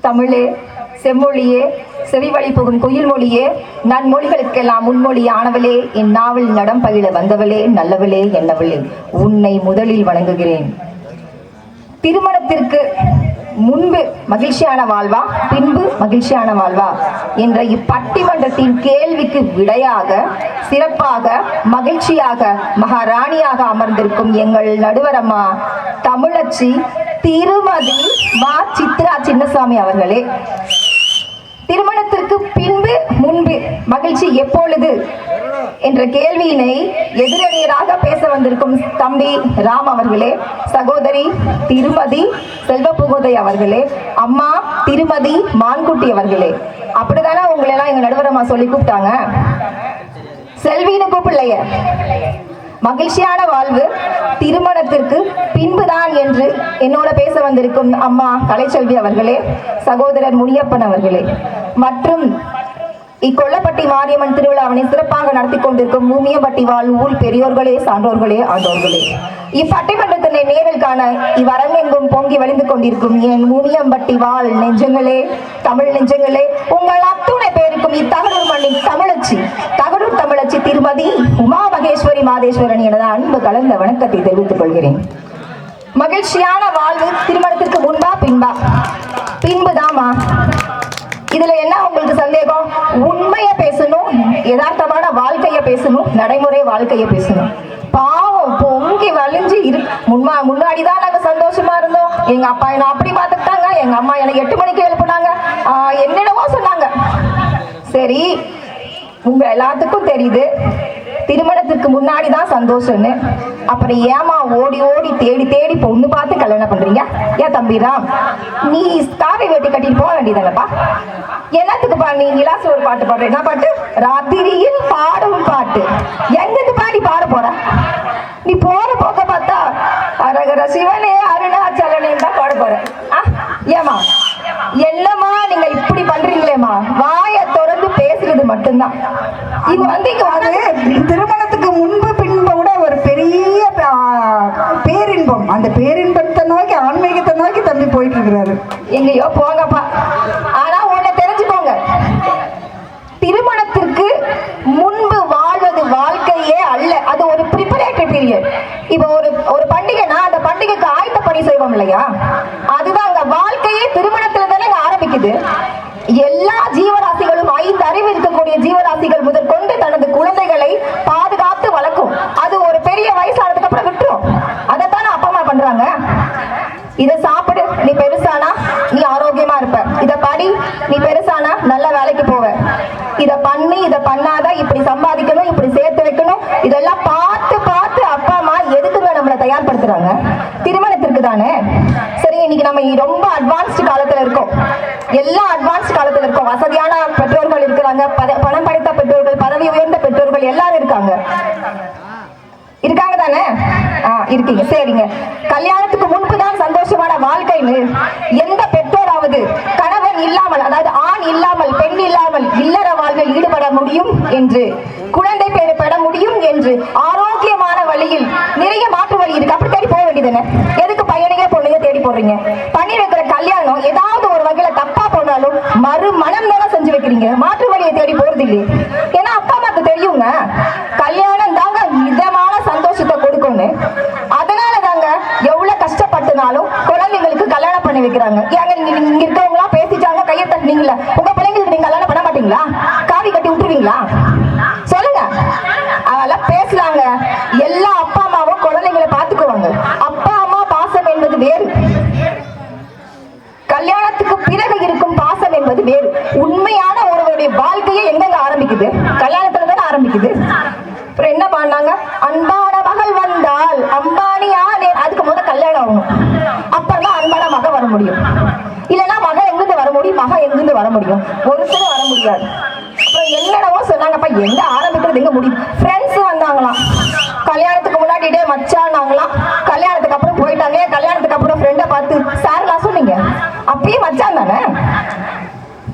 தமிழே செம்மொழியே செவிவழி புகும் குயில் மொழியே நன்மொழிகளுக்கெல்லாம் முன்மொழி ஆனவளே என் நாவல் நடம் பயில வந்தவளே நல்லவளே என்னவளே உன்னை முதலில் வணங்குகிறேன். திருமணத்திற்கு முன்பு மகிழ்ச்சியான வாழ்வா பின்பு மகிழ்ச்சியான வாழ்வா என்ற இப்பட்டிமன்றத்தின் கேள்விக்கு விடையாக சிறப்பாக மகிழ்ச்சியாக மகாராணியாக அமர்ந்திருக்கும் எங்கள் நடுவரம்மா தமிழச்சி திருமதி மா சித்ரா சின்னசாமி அவர்களே. திருமணத்திற்கு பின்பு முன்பு மகிழ்ச்சி எப்பொழுது? என்ற கேள்வியினை எதிரணியராக பேச வந்திருக்கும் தம்பி ராம் அவர்களே சகோதரி திருமதி செல்வபுகோதை அவர்களே அம்மா திருமதி மான்குட்டி அவர்களே. அப்படிதானே உங்களை எல்லாம் எங்க நடுவரமா சொல்லி கூப்பிட்டாங்க? செல்வின்னு கூப்பிடலைய. மகிழ்ச்சியான வாழ்வு திருமணத்திற்கு பின்புதான் என்று என்னோட பேச வந்திருக்கும் அம்மா கலைச்செல்வி அவர்களே சகோதரர் முனியப்பன் அவர்களே. மற்றும் இக்கொல்லப்பட்டி மாரியம்மன் திருவிழாவினை சிறப்பாக நடத்தி கொண்டிருக்கும் மூமியம்பட்டி வாழ் ஊழ் பெரியோர்களே சான்றோர்களே ஆண்டோர்களே. இப்பட்டிமன்றத்தினை நேரில் காண இவ்வரங்கெங்கும் பொங்கி வழிந்து கொண்டிருக்கும் என் மூமியம்பட்டி வாழ் நெஞ்சங்களே தமிழ் நெஞ்சங்களே உங்கள் அத்துணை பேருக்கும் இத்தகடூர் மண்ணின் தமிழச்சி தகடூர் தமிழச்சி திருமதி உமா மகேஸ்வரி மாதேஸ்வரன் எனது அன்பு கலந்த வணக்கத்தை தெரிவித்துக் கொள்கிறேன். மகிழ்ச்சியான வாழ்வு திருமணத்திற்கு முன்பா பின்பா? பின்புதாமா? இதுல என்ன உங்களுக்கு சந்தேகம்? உண்மைய பேசணும் யதார்த்தமான வாழ்க்கைய பேசணும் நடைமுறை வாழ்க்கைய பேசணும். பாவம் பொங்கி வலிஞ்சு இரு. முன்னா முன்னாடி தான் நாங்க சந்தோஷமா இருந்தோம். எங்க அப்பா என்ன அப்படி பார்த்துக்கிட்டாங்க. எங்க அம்மா என்னை எட்டு மணிக்கு எழுப்புனாங்க. ஆஹ் என்னென்னவோ சொன்னாங்க. சரி உங்க எல்லாத்துக்கும் தெரியுது. திருமணத்துக்கு முன்னாடி தான் சந்தோஷம்னு அப்புறம் ஏமா ஓடி ஓடி தேடி தேடி பொண்ணு பார்த்து கல்யாணம் பண்றீங்க? ஏன் தம்பிராம் நீ காவி வேட்டி கட்டிட்டு போக வேண்டியதானப்பா? என்னத்துக்குப்பா நீ நிலாசு ஒரு பாட்டு பாடுற? என்ன பாட்டு? ராத்திரியில் பாடும் பாட்டு. எங்கிட்டு பாடி பாட போற? நீ போற போக்க பார்த்தா அரகர சிவனே அருணாச்சலனே தான் பாட போற. ஆ? ஏம்மா? என்னம்மா நீங்க இப்படி பண்றீங்களேம்மா? வா மட்டும்தான். இது வந்து இங்க அது வந்து திருமணத்துக்கு முன்பு பின்பு கூட ஒரு பெரிய பேரின்பம். அந்த பேரின்பத்தை நோக்கி ஆன்மீகத்தை நோக்கி தம்பி போயிட்டு இருக்கிறாரு எங்கேயோ போங்கப்பா. ஆனா உன்னை தெரிஞ்சுக்கோங்க. திருமணத்திற்கு முன்பு வாழ்வது வாழ்க்கையே அல்ல. அது ஒரு ப்ரிப்பரேட்டரி பீரியட் இப்போ ஒரு ஒரு பண்டிகைனா அந்த பண்டிகைக்கு ஆயத்த பணி செய்வோம் இல்லையா? அதுதான் அங்க வாழ்க்கையே திருமணத்துல தானே ஆரம்பிக்குது. எல்லா ஜீவராசிகளும் ஐந்து அறிவு நம்முடைய ஜீவராசிகள் முதற்கொண்டு தனது குழந்தைகளை பாதுகாத்து வளர்க்கும். அது ஒரு பெரிய வயசானதுக்கு அப்புறம் விட்டுரும். அதைத்தானே அப்பா அம்மா பண்றாங்க. இத சாப்பிடு. நீ பெருசானா? நீ ஆரோக்கியமா இருப்ப. இத படி. நீ பெருசானா? நல்ல வேலைக்கு போவ. இத பண்ணி. இத பண்ணாத. இப்படி சம்பாதிக்கணும். இப்படி சேர்த்து வைக்கணும். இதெல்லாம் பார்த்து பார்த்து அப்பா அம்மா எதுக்குங்க நம்மளை தயார்படுத்துறாங்க? திருமணத்திற்கு தானே? சரி இன்னைக்கு நம்ம ரொம்ப அட்வான்ஸ்டு காலத்துல இருக்கோம். எல்லா அட்வான்ஸ்ட் காலத்துல இருக்கோம். வசதியான பெற்றோர்கள் இருக்காங்க. பணம் படைத்த பெற்றோர்கள் பதவி உயர்ந்த பெற்றோர்கள் எல்லாரும் இருக்காங்க. இருக்காங்க தானே? இருக்கீங்க. சரிங்க. கல்யாணத்துக்கு முன்பு தான் சந்தோஷமான வாழ்க்கைன்னு எந்த பெற்றோராவது கணவன் இல்லாமல் அதாவது ஆண் இல்லாமல் பெண் இல்லாமல் இல்லற வாழ்வில் ஈடுபட முடியும் என்று குழந்தை பேரு பெற முடியும் என்று ஆரோக்கியமான வழியில் நிறைய மாற்று வழி இருக்கு. அப்படி தேடி போக வேண்டியதுன்னு எதுக்கு பையனையே பொண்ணுங்க தேடி போடுறீங்க? பண்ணி வைக்கிற கல்யாணம் ஏதாவது ஒரு தானே மாற்று வழியை தேடி போறது இல்லையே ஏன்னா அப்பா அம்மாக்கு தெரியுங்க. கல்யாணம் தாங்க மிதமான சந்தோஷத்தை கொடுக்கும்னு. அதனால தாங்க எவ்வளவு கஷ்டப்பட்டுனாலும் குழந்தைங்களுக்கு கல்யாணம் பண்ணி வைக்கிறாங்க. ஏங்க நீங்க இங்க இருக்கவங்க எல்லாம் பேசிட்டாங்க கையை தட்டினீங்களா. உங்க பிள்ளைங்களுக்கு நீங்க கல்யாணம் பண்ண மாட்டீங்களா? காவி கட்டி விட்டுருவீங்களா? சொல்லுங்க. அதெல்லாம் பேசுறாங்க. எல்லா அப்பா அம்மாவும் குழந்தைங்களை பாத்துக்குவாங்க அப்பா அம்மா பாசம் என்பது வேறு. கல்யாணத்துக்கு பிறகு இருக்கும் பாசம் என்பது வேறு. உண்மையான எங்கெங்க ஆரம்பிக்குது கல்யாணத்துல தானே ஆரம்பிக்குது அப்புறம் என்ன பண்ணாங்க அன்பான மகள் வந்தால் அம்பானி ஆனே அதுக்கு முத கல்யாணம் ஆகணும் அப்பதான் அன்பான மக வர முடியும் இல்லைன்னா மக எங்கிருந்து வர முடியும் மக எங்கிருந்து வர முடியும் ஒருத்தரும் வர முடியாது அப்புறம் என்னென்னவோ சொன்னாங்கப்பா எங்க ஆரம்பிக்கிறது எங்க முடியும் ஃப்ரெண்ட்ஸ் வந்தாங்களாம் கல்யாணத்துக்கு முன்னாடி டே மச்சான்னாங்களாம் கல்யாணத்துக்கு அப்புறம் போயிட்டாங்க ஏன் கல்யாணத்துக்கு அப்புறம் ஃப்ரெண்டை பார்த்து சார்லாம் சொன்னீங்க அப்பயே மச்சான் தானே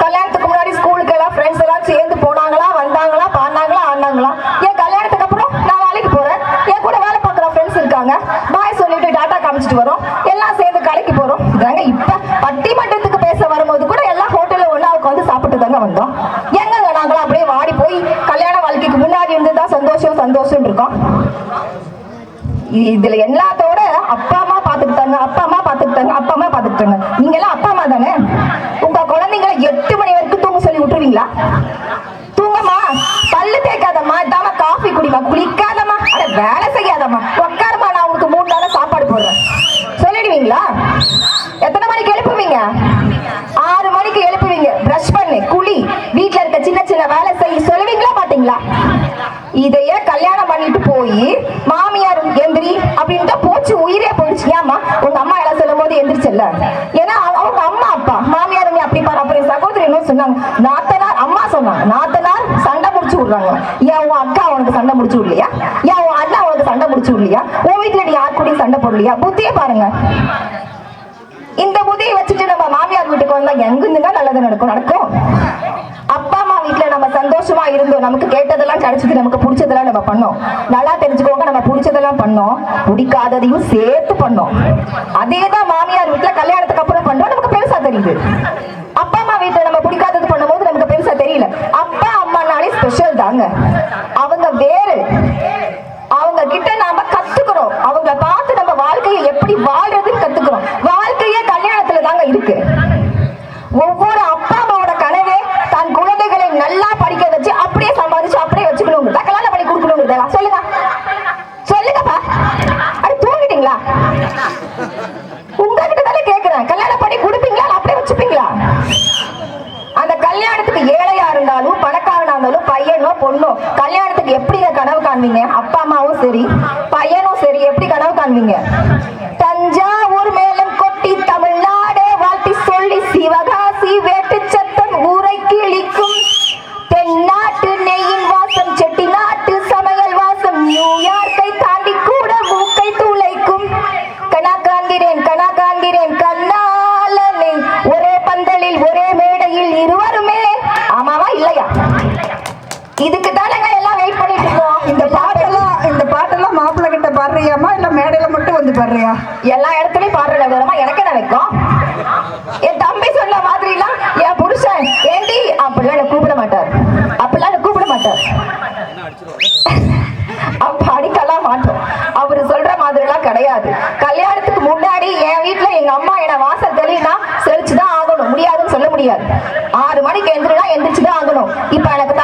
கல்யாணத்துக்கு முன்னாடி ஸ்கூலுக்கு எல்லாம் ஃப்ரெண்ட்ஸ் எல்லாம் சேர்ந்து போனாங்களா வந்தாங்களா பாடினாங்களா ஆடினாங்களா ஏன் கல்யாணத்துக்கு அப்புறம் நான் வேலைக்கு போறேன் என் கூட வேலை பார்க்குற ஃப்ரெண்ட்ஸ் இருக்காங்க பாய் சொல்லிட்டு டாட்டா காமிச்சிட்டு வரோம் எல்லாம் சேர்ந்து கடைக்கு போறோம் இதாங்க இப்ப பட்டிமன்றத்துக்கு பேச வரும்போது கூட எல்லா ஹோட்டல்ல ஒண்ணா உட்காந்து சாப்பிட்டு தாங்க வந்தோம் எங்கங்க நாங்களாம் அப்படியே வாடி போய் கல்யாண வாழ்க்கைக்கு முன்னாடி இருந்து தான் சந்தோஷம் சந்தோஷம் இருக்கோம் இதுல எல்லாத்தோட அப்பா அம்மா பாத்துக்கிட்டாங்க அப்பா அம்மா பாத்துக்கிட்டாங்க அப்பா அம்மா பாத்துக்கிட்டாங்க நீங்க எல்லாம் அப்பா அம்மா தானே? உங்க குழந்தைங்களை எட்டு மணி வரைக்கும் தூங்க சொல்லி விட்டுருவீங்களா? தூங்கம்மா. பல்லு தேய்க்காதம்மா. இதாம காஃபி குடிமா குளிக்காதம்மா. அட வேலை செய்யாதம்மா. உட்காருமா நான் உங்களுக்கு மூணு நாளா சாப்பாடு போடுறேன். சொல்லிடுவீங்களா? எத்தனை மணிக்கு எழுப்புவீங்க? ஆறு மணிக்கு எழுப்புவீங்க. பிரஷ் பண்ணு குளி. வீட்டுல இருக்க சின்ன சின்ன வேலை செய்ய. சொல்லுவீங்களா பாத்தீங்களா? இதையே கல்யாணம் பண்ணிட்டு போய் மாமியார் எந்திரி போச்சு உயிரே போயிடுச்சு. ஏமா உங்க அம்மா எல்லாம் சொல்லும் போது எந்திரிச்சல்ல. ஏன்னா அவங்க அம்மா அப்பா மாமியாருமே அப்படி பாரு. அப்புறம் சகோதரி என்ன சொன்னாங்க. நாத்தனார் அம்மா சொன்னாங்க. நாத்தனார் சண்டை முடிச்சு விடுறாங்க. ஏன் உன் அக்கா உனக்கு சண்டை முடிச்சு விடலையா? ஏன் உன் அண்ணா உனக்கு சண்டை முடிச்சு விடலையா? உன் வீட்டுல நீ யார் கூடயும் சண்டை போடலையா? புத்தியே பாருங்க. இந்த புதியை வச்சுட்டு நம்ம மாமியார் வீட்டுக்கு வந்தா எங்கிருந்துங்க நல்லது நடக்கும்? நடக்கும் அப்பா அம்மா வீட்டுல நம்ம சந்தோஷமா இருந்தோம் நமக்கு கேட்டதெல்லாம் கிடைச்சது நமக்கு பிடிச்சதெல்லாம் நம்ம பண்ணோம். நல்லா தெரிஞ்சுக்கோங்க நம்ம பிடிச்சதெல்லாம் பண்ணோம். பிடிக்காததையும் சேர்த்து பண்ணோம். அதே தான் மாமியார் வீட்டுல கல்யாணத்துக்கு அப்புறம் பண்றோம். நமக்கு பெருசா தெரியுது. அப்பா அம்மா வீட்டுல நம்ம பிடிக்காதது பண்ணும்போது நமக்கு பெருசா தெரியல. அப்பா அம்மானாலே ஸ்பெஷல் தாங்க. அவங்க வேறு. அவங்க கிட்ட நாம கத்துக்கிறோம். அவங்க பார்த்து நம்ம வாழ்க்கையை எப்படி வாழ்றதுன்னு கத்துக்கிறோம். வாழ்க்கையே கல்யாணத்துல தாங்க இருக்கு. ஒவ்வொரு அப்பா அம்மாவோட கனவே தன் குழந்தைகளை நல்லா படிக்க வச்சு அப்படியே சம்பாதிச்சு அப்படியே வச்சுக்கணுங்கிறதா கல்யாணம் பண்ணி கொடுக்கணுங்கிறதா சொல்லுங்க சொல்லுங்கப்பா அட தூங்கிட்டீங்களா உங்ககிட்ட தானே கேக்குறேன் கல்யாணம் பண்ணி கொடுப்பீங்களா இல்ல அப்படியே வச்சுப்பீங்களா அந்த கல்யாணத்துக்கு ஏழையா இருந்தாலும் பணக்காரனா இருந்தாலும் பையனோ பொண்ணோ கல்யாணத்துக்கு எப்படிங்க கனவு காண்பீங்க அப்பா அம்மாவும் சரி பையனும் சரி எப்படி கனவு காண்பீங்க தஞ்சாவூர் மேலும் கொட்டி தமிழ்நாடே வாழ்த்தி சொல்லி சிவகாசி வேட்டு சத்தம் ஊரை கிழிக்கும். தென்னாட்டு நெய்யின் வாசம் செட்டி நாட்டு சமையல் வாசம் நியூயார்க்கை தாண்டி கூட மூக்கை துளைக்கும். கனா காண்கிறேன் கனா காண்கிறேன் கண்ணாலனை. ஒரே பந்தலில் ஒரே மேடையில் இருவருமே. ஆமாவா இல்லையா? இதுக்கு தானங்க எல்லாம் வெயிட் பண்ணிட்டு இருக்கோம். இந்த பாட்டெல்லாம் இந்த பாட்டெல்லாம் மாப்பிள்ளை மேடையில மட்டும் வந்து பாடுறியா எல்லா இடத்துலயும் பாடுற விதமா எனக்கு என்ன வைக்கும்? என் தம்பி சொன்ன எல்லாம் என் புருஷன் ஏண்டி? அப்படிலாம் என்ன கூப்பிட மாட்டார். அப்படிலாம் என்ன கூப்பிட மாட்டார். அப்ப அடிக்கலாம் மாட்டோம். அவரு சொல்ற மாதிரி எல்லாம் கிடையாது. கல்யாணத்துக்கு முன்னாடி என் வீட்டுல எங்க அம்மா என்ன வாசல் தெளினா செழிச்சுதான் ஆகணும். முடியாதுன்னு சொல்ல முடியாது. ஆறு மணிக்கு எந்திரினா எந்திரிச்சுதான் ஆகணும். இப்ப எனக்கு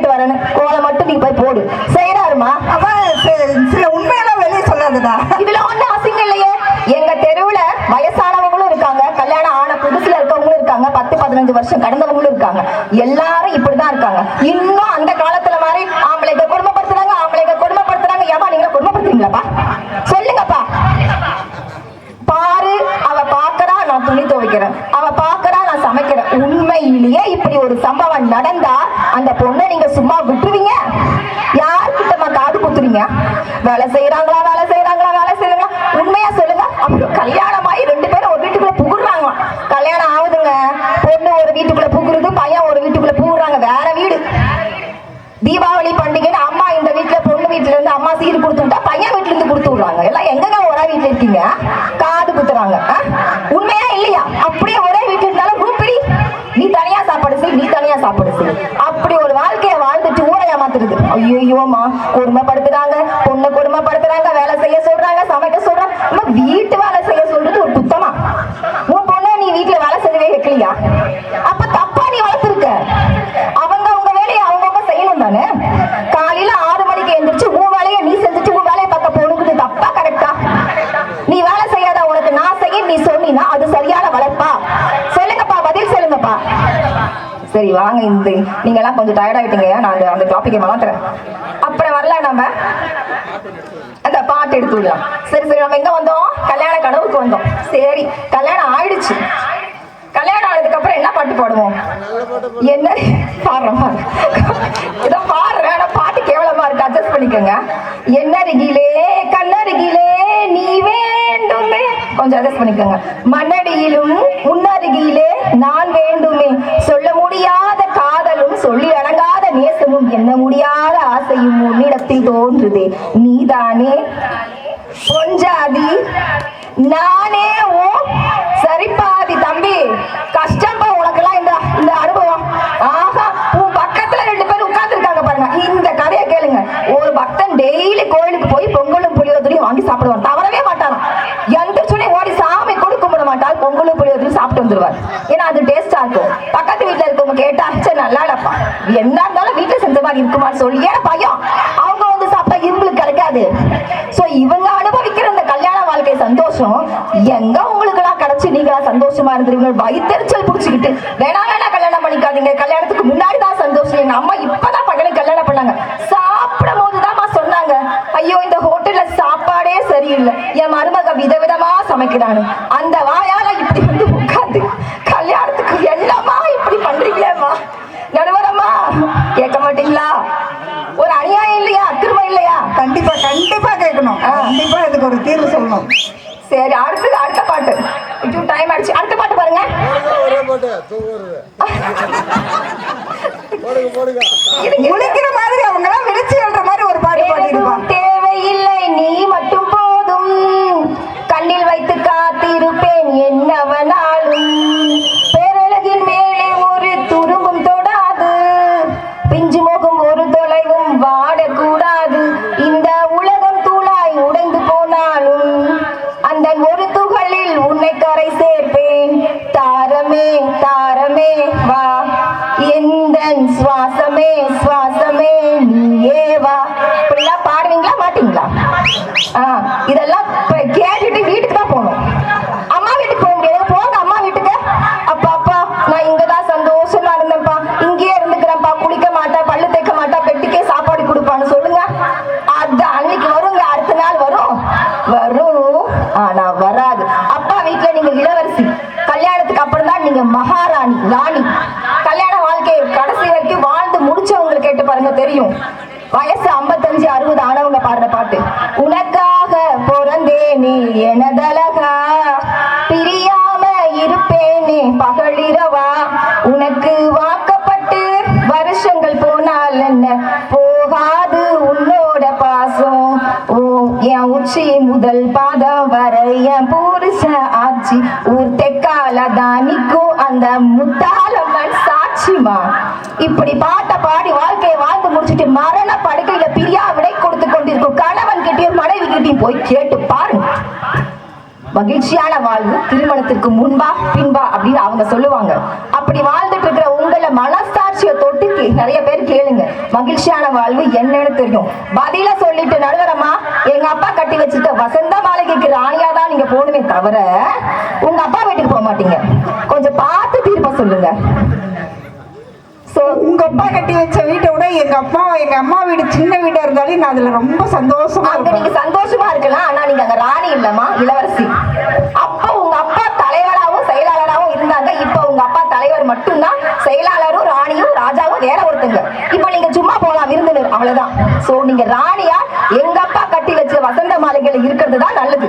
பெருக்கிட்டு வரேன்னு கோலை மட்டும் நீ போய் போடு. செய்யறாருமா அவ சில உண்மையெல்லாம் வெளியே சொல்லாதடா. இதுல ஒண்ணு அசிங்கம் இல்லையே. எங்க தெருவுல வயசானவங்களும் இருக்காங்க கல்யாணம் ஆன புதுசுல இருக்கவங்களும் இருக்காங்க பத்து பதினஞ்சு வருஷம் கடந்தவங்களும் இருக்காங்க. எல்லாரும் இப்படிதான் இருக்காங்க. இன்னும் அந்த காலத்துல மாதிரி ஆம்பளைங்க கொடுமைப்படுத்துறாங்க ஆம்பளைங்க கொடுமைப்படுத்துறாங்க ஏமா நீங்க கொடுமைப்படுத்துறீங்களாப்பா சொல்லுங்கப்பா பாரு அவ பாக்குறா நான் துணி துவைக்கிறேன் அவ பாக்குறா நான் சமைக்கிறேன் உண்மையிலேயே இப்படி ஒரு சம்பவம் நடந்தா அந்த பொண்ணை நீங்க சும்மா விட்டுருவீங்க யார்கிட்டமா காது குத்துறீங்க வேலை செய்யறாங்களா வேலை செய்யறாங்களா வேலை செய்யறாங்களா உண்மையா சொல்லுங்க அப்புறம் கல்யாணம் ஆகி ரெண்டு பேரும் ஒரு வீட்டுக்குள்ள புகுறாங்க கல்யாணம் ஆகுதுங்க பொண்ணு ஒரு வீட்டுக்குள்ள புகுறது பையன் ஒரு வீட்டுக்குள்ள புகுறாங்க வேற வீடு தீபாவளி பண்டிகைன்னு அம்மா இந்த வீட்டுல பொண்ணு வீட்டுல இருந்து அம்மா சீர் கொடுத்துட்டா பையன் வீட்டுல இருந்து கொடுத்து விடுறாங்க எல்லாம் எங்கங்க ஒரே வீட்டுல இருக்கீங்க சொல்றாங்க. உண்மையா இல்லையா? அப்படியே ஒரே வீட்டுல இருந்தாலும் கூப்பிடி நீ தனியா சாப்பாடு செய் நீ தனியா சாப்பாடு செய். அப்படி ஒரு வாழ்க்கைய வாழ்ந்துட்டு ஊரை ஏமாத்துறது. ஐயோமா கொடுமைப்படுத்துறாங்க. பொண்ணை கொடுமைப்படுத்துறாங்க வேலை செய்ய சொல்றாங்க சமைக்க சொல்றாங்க. வீட்டு வேலை செய்ய சொல்றது ஒரு குத்தமா? உன் பொண்ணை நீ வீட்டுல வேலை செய்யவே வைக்கலையா அப்ப தப்பா நீ வளர்த்துருக்க அவங்க அவங்க வேலையை அவங்கவுங்க செய்யணும் தானே காலையில ஆறு மணிக்கு எந்திரிச்சு உன் வேலையை நீ செஞ்சுட்டு உன் வேலையை பார்க்க போகணுங்கிறது தப்பா கரெக்டா நீ வேலை செய்யாத உனக்கு நான் செய்ய நீ சொன்னீன்னா அது சரியான வளர்ப்பா சொல்லுங்கப்பா பதில் சொல்லுங்கப்பா சரி வாங்க இந்த நீங்க எல்லாம் கொஞ்சம் டயர்ட் ஆயிட்டீங்க நான் அந்த அந்த டாபிக்கை மாத்துறேன் அப்புறம் வரல நம்ம. அந்த பாட்டு எடுத்து விடலாம் சரி சரி நம்ம எங்க வந்தோம்? கல்யாண கனவுக்கு வந்தோம். சரி கல்யாணம் ஆயிடுச்சு. கல்யாணம் ஆனதுக்கு அப்புறம் என்ன பாட்டு பாடுவோம்? என்ன? பாடுறோம் பாரு இதை பாடுறேன் பாட்டு கேவலமா இருக்கு. அட்ஜஸ்ட் பண்ணிக்கோங்க. என்ன அருகிலே கண்ணருகிலே நீவே கொஞ்சம் அட்ஜஸ்ட் பண்ணிக்கோங்க. மன்னடியிலும் உன்னருகிலே நான் வேண்டுமே. சொல்ல முடியாத காதலும் சொல்லி அடங்காத நேசமும் என்ன முடியாத ஆசையும் உன்னிடத்தில் தோன்றுதே. நீதானே. பொஞ்சாதி. நானே ஓ சரிப்பாதி தம்பி. கஷ்டம்பா உனக்கெல்லாம் இந்த இந்த அனுபவம். ஆஹா உன் பக்கத்துல ரெண்டு பேரும் உட்கார்ந்துருக்காங்க பாருங்க. இந்த கதையை கேளுங்க. ஒரு பக்தன் டெய்லி கோயிலுக்கு போய் பொங்கலும் புளியோதரையும் வாங்கி சாப்பிடுவான். தவறவே மாட்டான் எந்த சொல்லி ஓடி சாமி கூட கும்பிட மாட்டால் பொங்கலும் புளியோதரையும் சாப்பிட்டு வந்துருவார். ஏன்னா அது டேஸ்டா இருக்கும். பக்கத்து வீட்டுல இருக்கவங்க கேட்டா சரி நல்லா இல்லப்பா. என்ன இருந்தாலும் வீட்டுல செஞ்ச மாதிரி இருக்குமான்னு சொல்லி ஏன் பயம் அவங்க வந்து சாப்பிட்டா இவங்களுக்கு கிடைக்காது சோ இவங்க அனுபவிக்கிற இந்த கல்யாண வாழ்க்கை சந்தோஷம் எங்க உங்களுக்கு எல்லாம் கிடைச்சு நீங்களா சந்தோஷமா இருந்துருவீங்க வயிற்றுச்சல் புடிச்சுக்கிட்டு வேணா வேணா கல்யாணம் பண்ணிக்காதீங்க. கல்யாணத்துக்கு முன்னாடி தான் சந்தோஷம். எங்க அம்மா இப்பதான் பையனுக்கு கல்யாணம் பண்ணாங்க. சாப்பிடும் போதுதாம்மா சொன்னாங்க. ஐயோ இந்த ஹோட்டல்ல சாப்பாடே சரியில்லை. என் மருமக விதவிதமா சமைக்கிறானு. அந்த வா முழிக்கிற பாடுவீங்களா ஆ இதெல்லாம் கேட்டுட்டு வீட்டுக்கு தான் போகணும். அம்மா வீட்டுக்கு போக முடியாது. போங்க அம்மா வீட்டுக்கு. அப்பா அப்பா நான் இங்க தான் சந்தோஷமா இருந்தேன்ப்பா. இங்கேயே இருந்துக்கிறேன்ப்பா. குளிக்க மாட்டேன் பல்லு தைக்க மாட்டா பெட்டிக்கே சாப்பாடு கொடுப்பான்னு சொல்லுங்க. அது அன்னைக்கு வருங்க. அடுத்த நாள் வரும். வரும். ஆனா வராது. அப்பா வீட்டுல நீங்க இளவரசி. கல்யாணத்துக்கு அப்புறம் தான் நீங்க மகாராணி ராணி. கல்யாண வாழ்க்கையை கடைசி வரைக்கும் வாழ்ந்து முடிச்சவங்களை கேட்டு பாருங்க தெரியும். வயசு 55 அறுபது ஆனவங்க பாடுற பாட்டு. உனக்காக பிறந்தே நீ எனதழகா பிரியாம இருப்பேனே பகலிரவா. உனக்கு வாக்கப்பட்டு வருஷங்கள் போனால் என்ன? போகாது உன்னோட பாசம். ஓ என் உச்சி முதல் பாதம் வர என் புருஷ ஆட்சி. ஊர் தெக்கால தானிக்கும் அந்த முத்தாளம்மன் சாட்சிமா. இப்படி பாட்டை பாடி வாழ்க்கையை வாழ்ந்து முடிச்சுட்டு மரண படுக்கையில கணவன் போய் கேட்டு பாருங்க மகிழ்ச்சியான வாழ்வு திருமணத்திற்கு முன்பா பின்பா அப்படின்னு அவங்க சொல்லுவாங்க. அப்படி வாழ்ந்துட்டு இருக்கிற உங்களை மனசாட்சியை தொட்டு நிறைய பேர் கேளுங்க. மகிழ்ச்சியான வாழ்வு என்னன்னு தெரியும். பதில சொல்லிட்டு நடுவரமா எங்க அப்பா கட்டி வச்சுட்டு வசந்த மாளிகைக்கு ராணியா தான் நீங்க போகணுமே தவிர உங்க அப்பா வீட்டுக்கு போக மாட்டீங்க. கொஞ்சம் பார்த்து தீர்ப்பா சொல்லுங்க. அப்பா கட்டி வச்ச வீட்டை விட எங்க அப்பா எங்க அம்மா வீடு சின்ன வீடா இருந்தாலும் நான் அதுல ரொம்ப சந்தோஷமா அங்க நீங்க சந்தோஷமா இருக்கலாம். ஆனா நீங்க அங்க ராணி இல்லம்மா இளவரசி. அப்ப உங்க அப்பா தலைவராகவும் செயலாளராகவும் இருந்தாங்க. இப்ப உங்க அப்பா தலைவர் மட்டும்தான் செயலாளரும் ராணியும் ராஜாவும் வேற ஒருத்தங்க. இப்ப நீங்க சும்மா போலாம் விருந்தினர் அவ்வளவுதான். சோ நீங்க ராணியா எங்க அப்பா கட்டி வச்ச வசந்த மாளிகையில இருக்கிறது தான் நல்லது.